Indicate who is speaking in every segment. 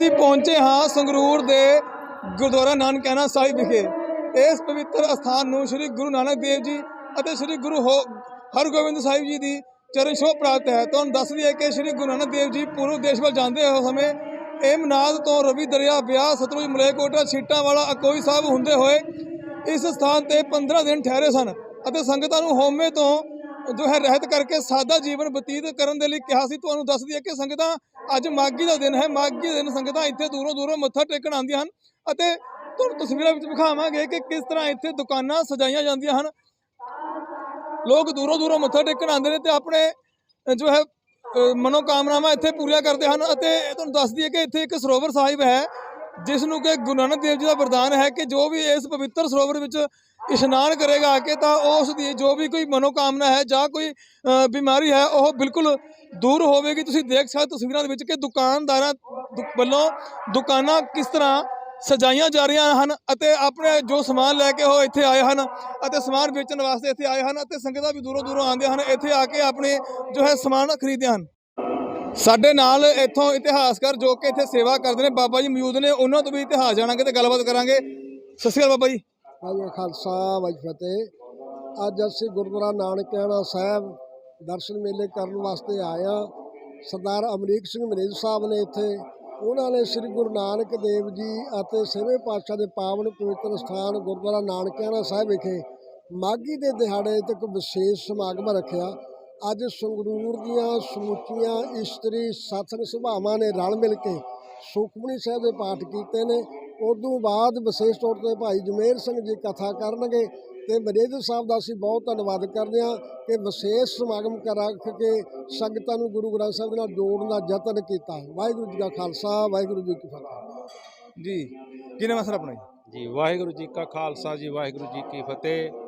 Speaker 1: ਅਸੀਂ ਪਹੁੰਚੇ ਹਾਂ ਸੰਗਰੂਰ ਦੇ ਗੁਰਦੁਆਰਾ ਨਾਨਕਾਣਾ ਸਾਹਿਬ ਵਿਖੇ। ਇਸ ਪਵਿੱਤਰ ਅਸਥਾਨ ਨੂੰ ਸ੍ਰੀ ਗੁਰੂ ਨਾਨਕ ਦੇਵ ਜੀ ਅਤੇ ਸ੍ਰੀ ਗੁਰੂ ਹੋ- ਹਰਗੋਬਿੰਦ ਸਾਹਿਬ ਜੀ ਦੀ ਚਰਨ ਛੋਹ ਪ੍ਰਾਪਤ ਹੈ। ਤੁਹਾਨੂੰ ਦੱਸ ਦਈਏ ਕਿ ਸ੍ਰੀ ਗੁਰੂ ਨਾਨਕ ਦੇਵ ਜੀ ਪੂਰਬ ਦੇਸ਼ ਵੱਲ ਜਾਂਦੇ ਹੋ ਸਮੇਂ ਏਮਨਾਦ ਤੋਂ ਰਵੀ ਦਰਿਆ ਵਿਆਹ ਸਤਲੁਜ ਮਲੇਕੋਟਾ ਸੀਟਾਂ ਵਾਲਾ ਅਕੋਈ ਸਾਹਿਬ ਹੁੰਦੇ ਹੋਏ ਇਸ ਸਥਾਨ ਤੇ 15 ਦਿਨ ਠਹਿਰੇ ਸਨ ਅਤੇ ਸੰਗਤਾਂ ਨੂੰ ਹੋਮੇ ਤੋਂ ਜੋ ਹੈ ਰਹਿਤ ਕਰਕੇ ਸਾਦਾ ਜੀਵਨ ਬਤੀਤ ਕਰਨ ਦੇ ਲਈ ਕਿਹਾ ਸੀ, ਤੁਹਾਨੂੰ ਦੱਸਦੀ ਹੈ ਕਿ ਸੰਗਤਾਂ ਅੱਜ ਮਾਗੀ ਦਾ ਦਿਨ ਹੈ। ਮਾਗੀ ਦੇ ਦਿਨ ਸੰਗਤਾਂ ਇੱਥੇ ਦੂਰੋਂ ਦੂਰੋਂ ਮੱਥਾ ਟੇਕਣ ਆਉਂਦੀਆਂ ਹਨ ਅਤੇ ਤੁਹਾਨੂੰ ਤਸਵੀਰਾਂ ਵਿੱਚ ਵਿਖਾਵਾਂਗੇ ਕਿ ਕਿਸ ਤਰ੍ਹਾਂ ਇੱਥੇ ਦੁਕਾਨਾਂ ਸਜਾਈਆਂ ਜਾਂਦੀਆਂ ਹਨ। ਲੋਕ ਦੂਰੋਂ ਦੂਰੋਂ ਮੱਥਾ ਟੇਕਣ ਆਉਂਦੇ ਨੇ ਤੇ ਆਪਣੇ ਜੋ ਹੈ ਮਨੋਕਾਮਨਾਵਾਂ ਇੱਥੇ ਪੂਰੀਆਂ ਕਰਦੇ ਹਨ ਅਤੇ ਤੁਹਾਨੂੰ ਦੱਸਦੀ ਹੈ ਕਿ ਇੱਥੇ ਇੱਕ ਸਰੋਵਰ ਸਾਹਿਬ ਹੈ। ਜਿਸ ਨੂੰ ਕਿ ਗੁਰੂ ਨਾਨਕ ਦੇਵ ਜੀ ਦਾ ਵਰਦਾਨ ਹੈ ਕਿ ਜੋ ਵੀ ਇਸ ਪਵਿੱਤਰ ਸਰੋਵਰ ਵਿੱਚ ਇਸ਼ਨਾਨ ਕਰੇਗਾ ਆ ਕੇ ਤਾਂ ਉਸ ਦੀ ਜੋ ਵੀ ਕੋਈ ਮਨੋਕਾਮਨਾ ਹੈ ਜਾਂ ਕੋਈ ਬਿਮਾਰੀ ਹੈ, ਉਹ ਬਿਲਕੁਲ ਦੂਰ ਹੋਵੇਗੀ। ਤੁਸੀਂ ਦੇਖ ਸਕਦੇ ਹੋ ਤਸਵੀਰਾਂ ਦੇ ਵਿੱਚ ਕਿ ਦੁਕਾਨਦਾਰਾਂ ਦੁ- ਵੱਲੋਂ ਦੁਕਾਨਾਂ ਕਿਸ ਤਰ੍ਹਾਂ ਸਜਾਈਆਂ ਜਾ ਰਹੀਆਂ ਹਨ ਅਤੇ ਆਪਣੇ ਜੋ ਸਮਾਨ ਲੈ ਕੇ ਉਹ ਇੱਥੇ ਆਏ ਹਨ ਅਤੇ ਸਮਾਨ ਵੇਚਣ ਵਾਸਤੇ ਇੱਥੇ ਆਏ ਹਨ ਅਤੇ ਸੰਗਤਾਂ ਵੀ ਦੂਰੋਂ ਦੂਰੋਂ ਆਉਂਦੇ ਹਨ। ਇੱਥੇ ਆ ਕੇ ਆਪਣੇ ਜੋ ਹੈ ਸਮਾਨ ਖਰੀਦਦੇ ਹਨ। ਸਾਡੇ ਨਾਲ ਇੱਥੋਂ ਇਤਿਹਾਸਕਾਰ ਜੋ ਕਿ ਇੱਥੇ ਸੇਵਾ ਕਰਦੇ ਨੇ, ਬਾਬਾ ਜੀ ਮੌਜੂਦ ਨੇ, ਉਹਨਾਂ ਤੋਂ ਵੀ ਇਤਿਹਾਸ ਜਾਣਾਂਗੇ ਤੇ ਗੱਲਬਾਤ ਕਰਾਂਗੇ। ਸਤਿ ਸ਼੍ਰੀ ਅਕਾਲ ਬਾਬਾ ਜੀ।
Speaker 2: ਵਾਹਿਗੁਰੂ ਖਾਲਸਾ, ਵਾਹਿਗੁਰੂ ਫਤਿਹ। ਅੱਜ ਅਸੀਂ ਗੁਰਦੁਆਰਾ ਨਾਨਕਿਆਣਾ ਸਾਹਿਬ ਦਰਸ਼ਨ ਮੇਲੇ ਕਰਨ ਵਾਸਤੇ ਆਏ ਹਾਂ। ਸਰਦਾਰ ਅਮਰੀਕ ਸਿੰਘ ਮਨੇਜ ਸਾਹਿਬ ਨੇ ਇੱਥੇ, ਉਹਨਾਂ ਨੇ ਸ੍ਰੀ ਗੁਰੂ ਨਾਨਕ ਦੇਵ ਜੀ ਅਤੇ ਸੇਵੇਂ ਪਾਤਸ਼ਾਹ ਦੇ ਪਾਵਨ ਪਵਿੱਤਰ ਸਥਾਨ ਗੁਰਦੁਆਰਾ ਨਾਨਕਿਆਣਾ ਸਾਹਿਬ ਵਿਖੇ ਮਾਘੀ ਦੇ ਦਿਹਾੜੇ ਤੇ ਇੱਕ ਵਿਸ਼ੇਸ਼ ਸਮਾਗਮ ਰੱਖਿਆ। ਅੱਜ ਸੰਗਰੂਰ ਦੀਆਂ ਸਮੁੱਚੀਆਂ ਇਸਤਰੀ ਸਾਥਨ ਸਭਾਵਾਂ ਨੇ ਰਲ ਮਿਲ ਕੇ ਸੁਖਮਨੀ ਸਾਹਿਬ ਦੇ ਪਾਠ ਕੀਤੇ ਨੇ। ਉਦੋਂ ਬਾਅਦ ਵਿਸ਼ੇਸ਼ ਤੌਰ ਤੇ ਭਾਈ ਜਮੇਰ ਸਿੰਘ ਜੀ ਕਥਾ ਕਰਨਗੇ ਤੇ ਮੈਨੇਜਰ ਸਾਹਿਬ ਦਾ ਅਸੀਂ ਬਹੁਤ ਧੰਨਵਾਦ ਕਰਦੇ ਹਾਂ ਕਿ ਵਿਸ਼ੇਸ਼ ਸਮਾਗਮ ਕਰ ਰੱਖ ਕੇ ਸੰਗਤਾਂ ਨੂੰ ਗੁਰੂ ਗ੍ਰੰਥ ਸਾਹਿਬ ਨਾਲ ਜੋੜਨ ਦਾ ਯਤਨ ਕੀਤਾ। ਵਾਹਿਗੁਰੂ ਜੀ ਕਾ ਖਾਲਸਾ ਵਾਹਿਗੁਰੂ ਜੀ ਕੀ ਫਤਿਹ।
Speaker 1: ਜੀ ਕੀ ਨਾਮ ਹੈ ਸਰ ਆਪਣਾ? ਜੀ
Speaker 3: ਵਾਹਿਗੁਰੂ ਜੀ ਕਾ ਖਾਲਸਾ ਜੀ ਵਾਹਿਗੁਰੂ ਜੀ ਕੀ ਫਤਿਹ।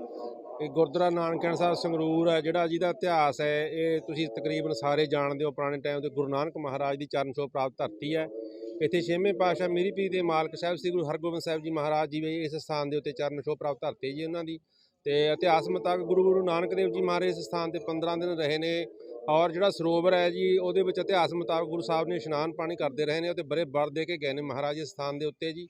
Speaker 3: ਇਹ ਗੁਰਦੁਆਰਾ ਨਾਨਕਣ ਸਾਹਿਬ ਸੰਗਰੂਰ ਹੈ, ਜਿਹੜਾ ਜਿਹਦਾ ਇਤਿਹਾਸ ਹੈ, ਇਹ ਤੁਸੀਂ ਤਕਰੀਬਨ ਸਾਰੇ ਜਾਣਦੇ ਹੋ, ਪੁਰਾਣੇ ਟਾਈਮ ਤੇ ਗੁਰੂ ਨਾਨਕ ਮਹਾਰਾਜ ਦੀ ਚਰਨ ਛੋਹ ਪ੍ਰਾਪਤ ਧਰਤੀ ਹੈ। ਇੱਥੇ ਛੇਵੇਂ ਪਾਤਸ਼ਾਹ ਮੀਰੀ ਪੀਰ ਦੇ ਮਾਲਕ ਸਾਹਿਬ, ਸ੍ਰੀ ਗੁਰੂ ਹਰਗੋਬਿੰਦ ਸਾਹਿਬ ਜੀ ਮਹਾਰਾਜ ਜੀ ਵੀ ਇਸ ਸਥਾਨ ਦੇ ਉੱਤੇ ਚਰਨ ਛੋਹ ਪ੍ਰਾਪਤ ਧਰਤੀ ਜੀ ਉਹਨਾਂ ਦੀ। ਤੇ ਇਤਿਹਾਸ ਮੁਤਾਬਕ ਗੁਰੂ ਗੁਰੂ ਨਾਨਕ ਦੇਵ ਜੀ ਮਹਾਰਾਜ ਇਸ ਸਥਾਨ ਤੇ 15 ਦਿਨ ਰਹੇ ਨੇ ਔਰ ਜਿਹੜਾ ਸਰੋਵਰ ਹੈ ਜੀ, ਉਹਦੇ ਵਿੱਚ ਇਤਿਹਾਸ ਮੁਤਾਬਕ ਗੁਰੂ ਸਾਹਿਬ ਨੇ ਇਸ਼ਨਾਨ ਪਾਣੀ ਕਰਦੇ ਰਹੇ ਨੇ ਤੇ ਬੜੇ ਵਰ ਦੇ ਕੇ ਗਏ ਨੇ ਮਹਾਰਾਜ ਇਸ ਸਥਾਨ ਦੇ ਉੱਤੇ ਜੀ।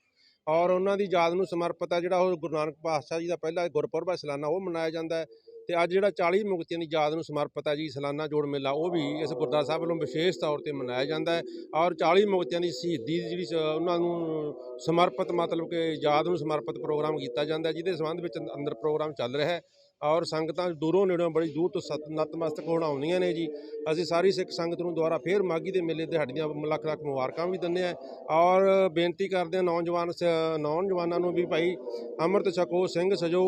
Speaker 3: ਔਰ ਉਹਨਾਂ ਦੀ ਯਾਦ ਨੂੰ ਸਮਰਪਿਤ ਹੈ ਜਿਹੜਾ ਉਹ ਗੁਰੂ ਨਾਨਕ ਪਾਤਸ਼ਾਹ ਜੀ ਦਾ ਪਹਿਲਾ ਗੁਰਪੁਰਬ ਹੈ ਸਾਲਾਨਾ, ਉਹ ਮਨਾਇਆ ਜਾਂਦਾ ਹੈ। ਤੇ ਅੱਜ ਜਿਹੜਾ 40 ਮੁਕਤੀਆਂ ਦੀ ਯਾਦ ਨੂੰ ਸਮਰਪਿਤ ਹੈ ਜੀ, ਸਾਲਾਨਾ ਜੋੜ ਮੇਲਾ, ਉਹ ਵੀ ਇਸ ਗੁਰਦੁਆਰਾ ਸਾਹਿਬ ਵੱਲੋਂ ਵਿਸ਼ੇਸ਼ ਤੌਰ ਤੇ ਮਨਾਇਆ ਜਾਂਦਾ ਹੈ। ਔਰ 40 ਮੁਕਤੀਆਂ ਦੀ ਸ਼ਹੀਦੀ ਜਿਹੜੀ ਸ- ਉਹਨਾਂ ਨੂੰ ਸਮਰਪਿਤ ਮਤਲਬ ਕਿ ਯਾਦ ਨੂੰ ਸਮਰਪਿਤ ਪ੍ਰੋਗਰਾਮ ਕੀਤਾ ਜਾਂਦਾ ਜਿਹਦੇ ਸੰਬੰਧ ਵਿੱਚ ਅੰਦਰ ਪ੍ਰੋਗਰਾਮ ਚੱਲ ਰਿਹਾ ਹੈ। ਔਰ ਸੰਗਤਾਂ ਦੂਰੋਂ ਨੇੜੋਂ ਬੜੀ ਦੂਰ ਤੋਂ ਸਤ ਨਤਮਸਤਕ ਹੋਣ ਆਉਂਦੀਆਂ ਨੇ ਜੀ। ਅਸੀਂ ਸਾਰੀ ਸਿੱਖ ਸੰਗਤ ਨੂੰ ਦੁਆਰਾ ਫੇਰ ਮਾਗੀ ਦੇ ਮੇਲੇ ਦਿਹਾੜੀਆਂ ਲੱਖ ਲੱਖ ਮੁਬਾਰਕਾਂ ਵੀ ਦਿੰਦੇ ਆ ਔਰ ਬੇਨਤੀ ਕਰਦੇ ਆ ਨੌਜਵਾਨ ਨੌਜਵਾਨਾਂ ਨੂੰ ਵੀ ਭਾਈ ਅੰਮ੍ਰਿਤ ਛਕੋ ਸਿੰਘ ਸਜੋ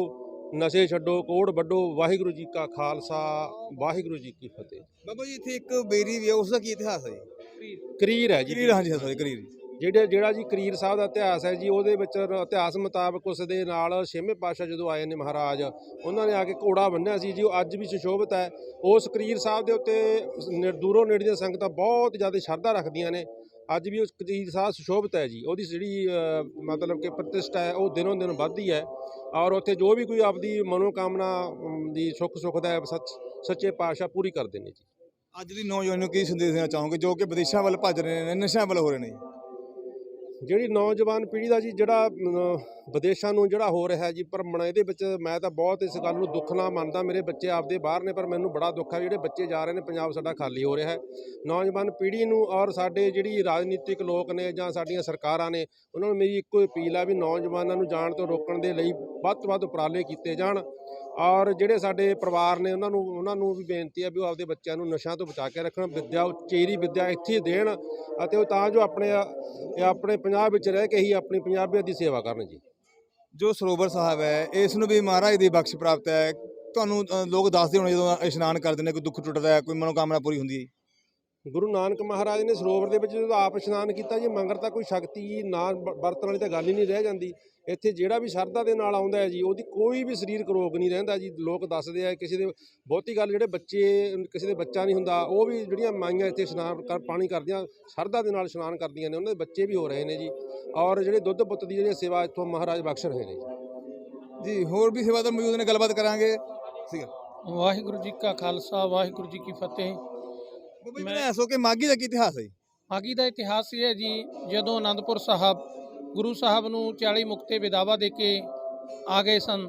Speaker 3: ਨਸ਼ੇ ਛੱਡੋ ਕੋੜ ਵੱਡੋ ਵਾਹਿਗੁਰੂ ਜੀ ਕਾ ਖਾਲਸਾ ਵਾਹਿਗੁਰੂ ਜੀ ਕੀ ਫਤਿਹ।
Speaker 1: ਬਾਬਾ ਜੀ ਇੱਥੇ ਇੱਕ ਬੇਰੀ ਵੀ ਹੈ ਉਸ ਦਾ ਕੀ ਇਤਿਹਾਸ ਹੈ ਜੀ?
Speaker 3: ਕਰੀਰ ਹੈ ਜੀ।
Speaker 1: ਕਰੀਰ ਹਾਂਜੀ ਸੋਰੀ ਕਰੀਰ।
Speaker 3: ਜਿਹੜੇ ਜਿਹੜਾ ਜੀ ਕਰੀਰ ਸਾਹਿਬ ਦਾ ਇਤਿਹਾਸ ਹੈ ਜੀ, ਉਹਦੇ ਵਿੱਚ ਇਤਿਹਾਸ ਮੁਤਾਬਕ ਉਸ ਦੇ ਨਾਲ ਛੇਵੇਂ ਪਾਤਸ਼ਾਹ ਜਦੋਂ ਆਏ ਨੇ ਮਹਾਰਾਜ, ਉਹਨਾਂ ਨੇ ਆ ਕੇ ਘੋੜਾ ਬੰਨਿਆ ਸੀ ਜੀ, ਉਹ ਅੱਜ ਵੀ ਸੁਸ਼ੋਭਿਤ ਹੈ। ਉਸ ਕਰੀਰ ਸਾਹਿਬ ਦੇ ਉੱਤੇ ਦੂਰੋਂ ਨੇੜੇ ਦੀਆਂ ਸੰਗਤਾਂ ਬਹੁਤ ਜ਼ਿਆਦਾ ਸ਼ਰਧਾ ਰੱਖਦੀਆਂ ਨੇ। ਅੱਜ ਵੀ ਉਸ ਕਰੀਰ ਸਾਹਿਬ ਸੁਸ਼ੋਭਿਤ ਹੈ ਜੀ, ਉਹਦੀ ਜਿਹੜੀ ਮਤਲਬ ਕਿ ਪ੍ਰਤਿਸ਼ਠਾ ਹੈ, ਉਹ ਦਿਨੋਂ ਦਿਨ ਵੱਧਦੀ ਹੈ ਔਰ ਉੱਥੇ ਜੋ ਵੀ ਕੋਈ ਆਪਦੀ ਮਨੋਕਾਮਨਾ ਦੀ ਸੁੱਖ ਸੁੱਖ ਦਾ ਸੱਚ, ਸੱਚੇ ਪਾਤਸ਼ਾਹ ਪੂਰੀ ਕਰਦੇ ਨੇ ਜੀ।
Speaker 1: ਅੱਜ ਦੀ ਨੌਜਵਾਨ ਨੂੰ ਕੀ ਸੰਦੇਸ਼ ਦੇਣਾ ਚਾਹੋਗੇ, ਜੋ ਕਿ ਵਿਦੇਸ਼ਾਂ ਵੱਲ ਭੱਜ ਰਹੇ ਨੇ, ਨਸ਼ਿਆਂ ਵੱਲ ਹੋ ਰਹੇ ਨੇ ਜੀ?
Speaker 3: ਜਿਹੜੀ ਨੌਜਵਾਨ ਪੀੜ੍ਹੀ ਦਾ ਜੀ ਜਿਹੜਾ ਵਿਦੇਸ਼ਾਂ ਨੂੰ ਜਿਹੜਾ ਹੋ ਰਿਹਾ ਜੀ ਭਰਮਣ ਇਹਦੇ ਵਿੱਚ ਮੈਂ ਤਾਂ ਬਹੁਤ ਇਸ ਗੱਲ ਨੂੰ ਦੁੱਖ ਨਾਲ ਮੰਨਦਾ, ਮੇਰੇ ਬੱਚੇ ਆਪਦੇ ਬਾਹਰ ਨੇ, ਪਰ ਮੈਨੂੰ ਬੜਾ ਦੁੱਖ ਹੈ ਜਿਹੜੇ ਬੱਚੇ ਜਾ ਰਹੇ ਨੇ, ਪੰਜਾਬ ਸਾਡਾ ਖਾਲੀ ਹੋ ਰਿਹਾ ਹੈ। ਨੌਜਵਾਨ ਪੀੜ੍ਹੀ ਨੂੰ ਔਰ ਸਾਡੇ ਜਿਹੜੀ ਰਾਜਨੀਤਿਕ ਲੋਕ ਨੇ ਜਾਂ ਸਾਡੀਆਂ ਸਰਕਾਰਾਂ ਨੇ, ਉਹਨਾਂ ਨੂੰ ਮੇਰੀ ਇੱਕੋ ਅਪੀਲ ਆ ਵੀ ਨੌਜਵਾਨਾਂ ਨੂੰ ਜਾਣ ਤੋਂ ਰੋਕਣ ਦੇ ਲਈ ਵੱਧ ਤੋਂ ਵੱਧ ਉਪਰਾਲੇ ਕੀਤੇ ਜਾਣ ਔਰ ਜਿਹੜੇ ਸਾਡੇ ਪਰਿਵਾਰ ਨੇ, ਉਹਨਾਂ ਨੂੰ ਉਹਨਾਂ ਨੂੰ ਵੀ ਬੇਨਤੀ ਹੈ ਵੀ ਉਹ ਆਪਦੇ ਬੱਚਿਆਂ ਨੂੰ ਨਸ਼ਿਆਂ ਤੋਂ ਬਚਾ ਕੇ ਰੱਖਣ, ਵਿੱਦਿਆ ਉਚੇਰੀ ਵਿੱਦਿਆ ਇੱਥੇ ਦੇਣ ਅਤੇ ਉਹ ਤਾਂ ਜੋ ਆਪਣੇ ਆਪਣੇ ਪੰਜਾਬ ਵਿੱਚ ਰਹਿ ਕੇ ਹੀ ਆਪਣੀ ਪੰਜਾਬੀਅਤ ਦੀ ਸੇਵਾ ਕਰਨ ਜੀ।
Speaker 1: ਜੋ ਸਰੋਵਰ ਸਾਹਿਬ ਹੈ ਇਸ ਨੂੰ ਵੀ ਮਹਾਰਾਜ ਦੀ ਬਖਸ਼ ਪ੍ਰਾਪਤ ਹੈ। ਤੁਹਾਨੂੰ ਅ, ਲੋਕ ਦੱਸਦੇ ਹੋਣੇ ਜਦੋਂ ਇਸ਼ਨਾਨ ਕਰਦੇ ਨੇ ਕੋਈ ਦੁੱਖ ਟੁੱਟਦਾ ਹੈ ਕੋਈ ਮਨੋਕਾਮਨਾ ਪੂਰੀ ਹੁੰਦੀ ਹੈ।
Speaker 3: ਗੁਰੂ ਨਾਨਕ ਮਹਾਰਾਜ ਨੇ ਸਰੋਵਰ ਦੇ ਵਿੱਚ ਜਦੋਂ ਆਪ ਇਸ਼ਨਾਨ ਕੀਤਾ ਜੀ ਮੰਗਰ ਤਾਂ ਕੋਈ ਸ਼ਕਤੀ ਨਾ ਵਰਤਣ ਵਾਲੀ ਤਾਂ ਗੱਲ ਹੀ ਨਹੀਂ ਰਹਿ ਜਾਂਦੀ। ਇੱਥੇ ਜਿਹੜਾ ਵੀ ਸ਼ਰਧਾ ਦੇ ਨਾਲ ਆਉਂਦਾ ਹੈ ਜੀ ਉਹਦੀ ਕੋਈ ਵੀ ਸਰੀਰਕ ਰੋਗ ਨਹੀਂ ਰਹਿੰਦਾ ਜੀ। ਲੋਕ ਦੱਸਦੇ ਆ ਕਿਸੇ ਦੇ ਬਹੁਤੀ ਗੱਲ ਜਿਹੜੇ ਬੱਚੇ ਕਿਸੇ ਦੇ ਬੱਚਾ ਨਹੀਂ ਹੁੰਦਾ ਉਹ ਵੀ ਜਿਹੜੀਆਂ ਮਾਈਆਂ ਇੱਥੇ ਇਸ਼ਨਾਨ ਕਰ ਪਾਣੀ ਕਰਦੀਆਂ ਸ਼ਰਧਾ ਦੇ ਨਾਲ ਇਸ਼ਨਾਨ ਕਰਦੀਆਂ ਨੇ ਉਹਨਾਂ ਦੇ ਬੱਚੇ ਵੀ ਹੋ ਰਹੇ ਨੇ ਜੀ। ਔਰ ਜਿਹੜੇ ਦੁੱਧ ਪੁੱਤ ਦੀ ਜਿਹੜੀ ਸੇਵਾ ਇੱਥੋਂ ਮਹਾਰਾਜ ਬਖਸ਼ ਰਹੇ ਨੇ ਜੀ।
Speaker 1: ਜੀ ਹੋਰ ਵੀ ਸੇਵਾਦਾਰ ਮੌਜੂਦ ਨੇ ਗੱਲਬਾਤ ਕਰਾਂਗੇ। ਠੀਕ ਹੈ।
Speaker 4: ਵਾਹਿਗੁਰੂ ਜੀ ਕਾ ਖਾਲਸਾ ਵਾਹਿਗੁਰੂ ਜੀ ਕੀ ਫਤਿਹ।
Speaker 1: ਬਾਬਾ ਜੀ ਮੈਨੂੰ ਐਸੋ ਕਿ ਮਾਗੀ ਦਾ ਕੀ ਇਤਿਹਾਸ ਹੈ ਜੀ?
Speaker 4: ਦਾ ਇਤਿਹਾਸ ਇਹ ਹੈ ਜੀ ਜਦੋਂ ਆਨੰਦਪੁਰ ਸਾਹਿਬ ਗੁਰੂ ਸਾਹਿਬ ਨੂੰ 40 ਮੁਕਤੇ ਵਿਦਾਵਾ ਦੇ ਕੇ ਆ ਗਏ ਸਨ।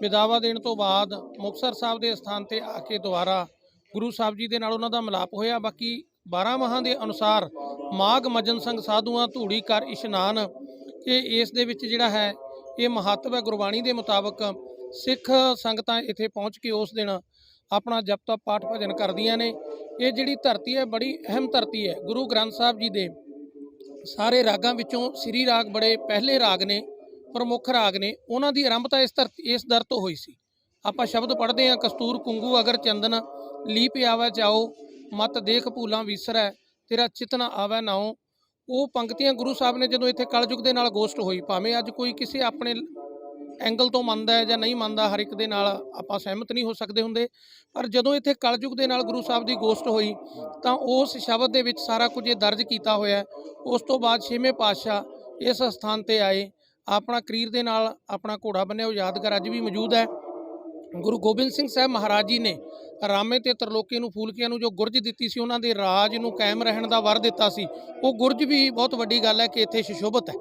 Speaker 4: ਵਿਦਾਵਾ ਦੇਣ ਤੋਂ ਬਾਅਦ ਮੁਕਤਸਰ ਸਾਹਿਬ ਦੇ ਸਥਾਨ ਤੇ ਆ ਕੇ ਦੁਬਾਰਾ ਗੁਰੂ ਸਾਹਿਬ ਜੀ ਦੇ ਨਾਲ ਉਹਨਾਂ ਦਾ ਮਿਲਾਪ ਹੋਇਆ। ਬਾਕੀ 12 ਮਹਾਂ ਦੇ ਅਨੁਸਾਰ ਮਾਘ ਮਜਨ ਸੰਗ ਸਾਧੂਆਂ ਧੂੜੀ ਕਰ ਇਸ਼ਨਾਨ। ਇਹ ਇਸ ਦੇ ਵਿੱਚ ਜਿਹੜਾ ਹੈ ਇਹ ਮਹੱਤਵ ਹੈ ਗੁਰਬਾਣੀ ਦੇ ਮੁਤਾਬਕ ਸਿੱਖ ਸੰਗਤਾਂ ਇੱਥੇ ਪਹੁੰਚ ਕੇ ਉਸ ਦਿਨ ਆਪਣਾ ਜਪ ਤਪ ਪਾਠ ਭਜਨ ਕਰਦੀਆਂ ਨੇ। ਇਹ ਜਿਹੜੀ ਧਰਤੀ ਹੈ, ਬੜੀ ਅਹਿਮ ਧਰਤੀ ਹੈ। ਗੁਰੂ ਗ੍ਰੰਥ ਸਾਹਿਬ ਜੀ ਦੇ ਸਾਰੇ ਰਾਗਾਂ ਵਿੱਚੋਂ ਸ੍ਰੀ ਰਾਗ ਬੜੇ ਪਹਿਲੇ ਰਾਗ ਨੇ, ਪ੍ਰਮੁੱਖ ਰਾਗ ਨੇ। ਉਹਨਾਂ ਦੀ ਆਰੰਭਤਾ ਇਸ ਧਰਤੀ, ਇਸ ਦਰ ਤੋਂ ਹੋਈ ਸੀ। ਆਪਾਂ ਸ਼ਬਦ ਪੜ੍ਹਦੇ ਹਾਂ, ਕਸਤੂਰ, ਕੁੰਗੂ, ਅਗਰ, ਚੰਦਨ, ਲੀਪ ਆਵੈ, ਜਾਓ, ਮਤ ਦੇਖ, ਭੂਲਾਂ ਵਿਸਰੈ, ਤੇਰਾ ਚਿਤ ਨਾ ਆਵੈ, ਨਾਉ। ਉਹ ਪੰਕਤੀਆਂ ਗੁਰੂ ਸਾਹਿਬ ਨੇ ਜਦੋਂ ਇੱਥੇ ਕਲਯੁਗ ਦੇ ਨਾਲ ਗੋਸ਼ਟ ਹੋਈ, ਭਾਵੇਂ ਅੱਜ ਕੋਈ ਕਿਸੇ ਆਪਣੇ ਐਂਗਲ ਤੋਂ ਮੰਨਦਾ ਹੈ ਜਾਂ ਨਹੀਂ ਮੰਨਦਾ, ਹਰ ਇੱਕ ਦੇ ਨਾਲ ਆਪਾਂ ਸਹਿਮਤ ਨਹੀਂ ਹੋ ਸਕਦੇ ਹੁੰਦੇ। ਪਰ ਜਦੋਂ ਇੱਥੇ ਕਲਯੁਗ ਦੇ ਨਾਲ ਗੁਰੂ ਸਾਹਿਬ ਦੀ ਗੋਸ਼ਟ ਹੋਈ, ਤਾਂ ਉਸ ਸ਼ਬਦ ਦੇ ਵਿੱਚ ਸਾਰਾ ਕੁਝ ਇਹ ਦਰਜ ਕੀਤਾ ਹੋਇਆ ਉਸ ਤੋਂ ਬਾਅਦ ਛੇਵੇਂ ਪਾਤਸ਼ਾਹ ਇਸ ਸਥਾਨ ਤੇ ਆਏ। ਆਪਣਾ ਕਰੀਰ ਦੇ ਨਾਲ ਆਪਣਾ ਘੋੜਾ ਬੰਨਿਆ, ਉਹ ਯਾਦਗਾਰ ਅੱਜ ਵੀ ਮੌਜੂਦ ਹੈ। ਗੁਰੂ ਗੋਬਿੰਦ ਸਿੰਘ ਸਾਹਿਬ ਮਹਾਰਾਜ ਜੀ ਨੇ ਰਾਮੇ ਤੇ ਤਰਲੋਕੇ ਨੂੰ ਫੂਲਕਿਆਂ ਨੂੰ ਜੋ ਗੁਰਜ ਦਿੱਤੀ ਸੀ, ਉਹਨਾਂ ਦੇ ਰਾਜ ਨੂੰ ਕਾਇਮ ਰਹਿਣ ਦਾ ਵਰ ਦਿੱਤਾ ਸੀ। ਉਹ ਗੁਰਜ ਵੀ ਬਹੁਤ ਵੱਡੀ ਗੱਲ ਹੈ ਕਿ ਇੱਥੇ ਸ਼ਿਸ਼ੋਭਤ ਹੈ।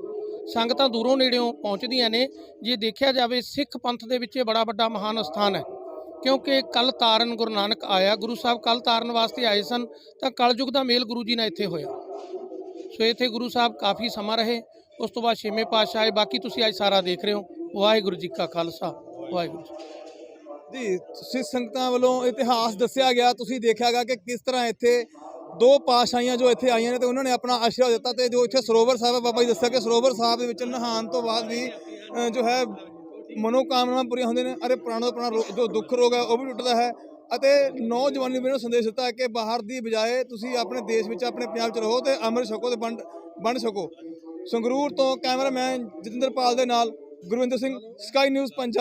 Speaker 4: ਸੰਗਤਾਂ ਦੂਰੋਂ ਨੇੜਿਓਂ ਪਹੁੰਚਦੀਆਂ ਨੇ। ਜੇ ਦੇਖਿਆ ਜਾਵੇ, ਸਿੱਖ ਪੰਥ ਦੇ ਵਿੱਚ ਇਹ ਬੜਾ ਵੱਡਾ ਮਹਾਨ ਸਥਾਨ ਹੈ। ਕਿਉਂਕਿ ਕੱਲ ਤਾਰਨ ਗੁਰੂ ਨਾਨਕ ਆਇਆ। ਗੁਰੂ ਸਾਹਿਬ ਕੱਲ ਤਾਰਨ ਵਾਸਤੇ ਆਏ ਸਨ, ਤਾਂ ਕਲਯੁਗ ਦਾ ਮੇਲ ਗੁਰੂ ਜੀ ਨਾਲ ਇੱਥੇ ਹੋਇਆ। ਸੋ ਇੱਥੇ ਗੁਰੂ ਸਾਹਿਬ ਕਾਫੀ ਸਮਾਂ ਰਹੇ। ਉਸ ਤੋਂ ਬਾਅਦ ਛੇਵੇਂ ਪਾਤਸ਼ਾਹ ਆਏ। ਬਾਕੀ ਤੁਸੀਂ ਅੱਜ ਸਾਰਾ ਦੇਖ ਰਹੇ ਹੋ। ਵਾਹਿਗੁਰੂ ਜੀ ਕਾ ਖਾਲਸਾ। ਵਾਹਿਗੁਰੂ ਜੀ
Speaker 1: ਜੀ, ਸਿੱਖ ਸੰਗਤਾਂ ਵੱਲੋਂ ਇਤਿਹਾਸ ਦੱਸਿਆ ਗਿਆ। ਤੁਸੀਂ ਦੇਖਿਆਗਾ ਕਿ ਕਿਸ ਤਰ੍ਹਾਂ ਇੱਥੇ ਦੋ ਪਾਸ਼ਾਈਆਂ ਜੋ ਇੱਥੇ ਆਈਆਂ ਨੇ ਤੇ ਉਹਨਾਂ ਨੇ ਆਪਣਾ ਆਸ਼ੀਰਵਾਦ ਦਿੱਤਾ ਤੇ ਜੋ ਇੱਥੇ ਸਰੋਵਰ ਸਾਹਿਬ ਹੈ ਬਾਬਾ ਜੀ ਦੱਸਿਆ ਕਿ ਸਰੋਵਰ ਸਾਹਿਬ ਦੇ ਵਿੱਚ ਨਹਾਉਣ ਤੋਂ ਬਾਅਦ ਵੀ ਜੋ ਹੈ, ਮਨੋਕਾਮਨਾਵਾਂ ਪੂਰੀਆਂ ਹੁੰਦੀਆਂ ਨੇ। ਅਤੇ ਪੁਰਾਣਾ ਪੁਰਾਣਾ ਰੋ- ਜੋ ਦੁੱਖ ਰੋਗ ਹੈ, ਉਹ ਵੀ ਟੁੱਟਦਾ ਹੈ। ਅਤੇ ਨੌਜਵਾਨੀ ਨੂੰ ਸੰਦੇਸ਼ ਦਿੱਤਾ ਕਿ ਬਾਹਰ ਦੀ ਬਜਾਏ ਤੁਸੀਂ ਆਪਣੇ ਦੇਸ਼ ਵਿੱਚ, ਆਪਣੇ ਪੰਜਾਬ 'ਚ ਰਹੋ ਤੇ ਅੰਮ੍ਰਿਤ ਛਕੋ ਤੇ ਵੰਡ ਵੰਡ ਛਕੋ। ਸੰਗਰੂਰ ਤੋਂ ਕੈਮਰਾਮੈਨ ਜਤਿੰਦਰਪਾਲ ਦੇ ਨਾਲ ਗੁਰਵਿੰਦਰ ਸਿੰਘ ਸਕਾਈ ਨਿਊਜ਼ ਪੰਜਾਬ